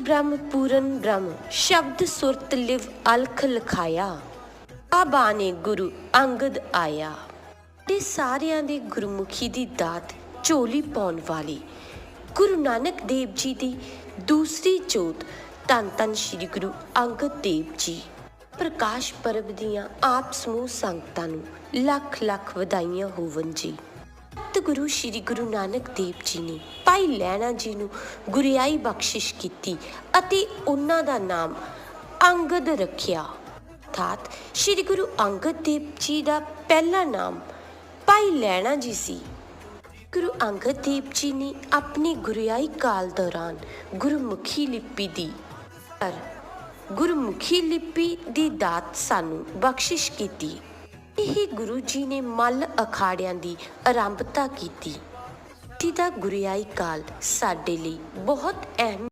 ਬ੍ਰਹਮ ਪੂਰਨ ਬ੍ਰਹਮ, ਸ਼ਬਦ ਸੁਰਤ ਲਿਵ ਅਲਖ ਲਖਾਇਆ। ਆ ਬਾਣੇ ਗੁਰੂ ਅੰਗਦ ਆਇਆ। ਤੇ ਸਾਰਿਆਂ ਦੇ ਗੁਰਮੁਖੀ ਦੀ ਦਾਤ ਝੋਲੀ ਪਾਉਣ ਵਾਲੀ ਗੁਰੂ ਨਾਨਕ ਦੇਵ ਜੀ ਦੀ ਦੂਸਰੀ ਜੋਤ ਧੰਨ ਧੰਨ ਸ੍ਰੀ ਗੁਰੂ ਅੰਗਦ ਦੇਵ ਜੀ। ਪ੍ਰਕਾਸ਼ ਪਰਬ ਦੀਆਂ ਆਪ ਸਮੂਹ ਸੰਗਤਾਂ ਨੂੰ ਲੱਖ ਲੱਖ ਵਧਾਈਆਂ ਹੋਵਨ ਜੀ। ਗੁਰੂ ਸ੍ਰੀ ਗੁਰੂ ਨਾਨਕ ਦੇਵ ਜੀ ਨੇ ਭਾਈ ਲੈਣਾ ਜੀ ਨੂੰ ਗੁਰਿਆਈ ਬਖਸ਼ਿਸ਼ ਕੀਤੀ ਅਤੇ ਉਹਨਾਂ ਦਾ ਨਾਮ ਅੰਗਦ ਰੱਖਿਆ। ਅਰਥਾਤ ਸ੍ਰੀ ਗੁਰੂ ਅੰਗਦ ਦੇਵ ਜੀ ਦਾ ਪਹਿਲਾ ਨਾਮ ਭਾਈ ਲੈਣਾ ਜੀ ਸੀ। ਗੁਰੂ ਅੰਗਦ ਦੇਵ ਜੀ ਨੇ ਆਪਣੀ ਗੁਰਿਆਈ ਕਾਲ ਦੌਰਾਨ ਗੁਰਮੁਖੀ ਲਿਪੀ ਦੀ ਪਰ ਗੁਰਮੁਖੀ ਲਿਪੀ ਦੀ ਦਾਤ ਸਾਨੂੰ ਬਖਸ਼ਿਸ਼ ਕੀਤੀ। ਇਹ ਗੁਰੂ ਜੀ ਨੇ ਮੱਲ ਅਖਾੜਿਆਂ ਦੀ ਆਰੰਭਤਾ ਕੀਤੀ, ਜਿਹਦਾ ਗੁਰਿਆਈ ਕਾਲ ਸਾਡੇ ਲਈ ਬਹੁਤ ਅਹਿਮ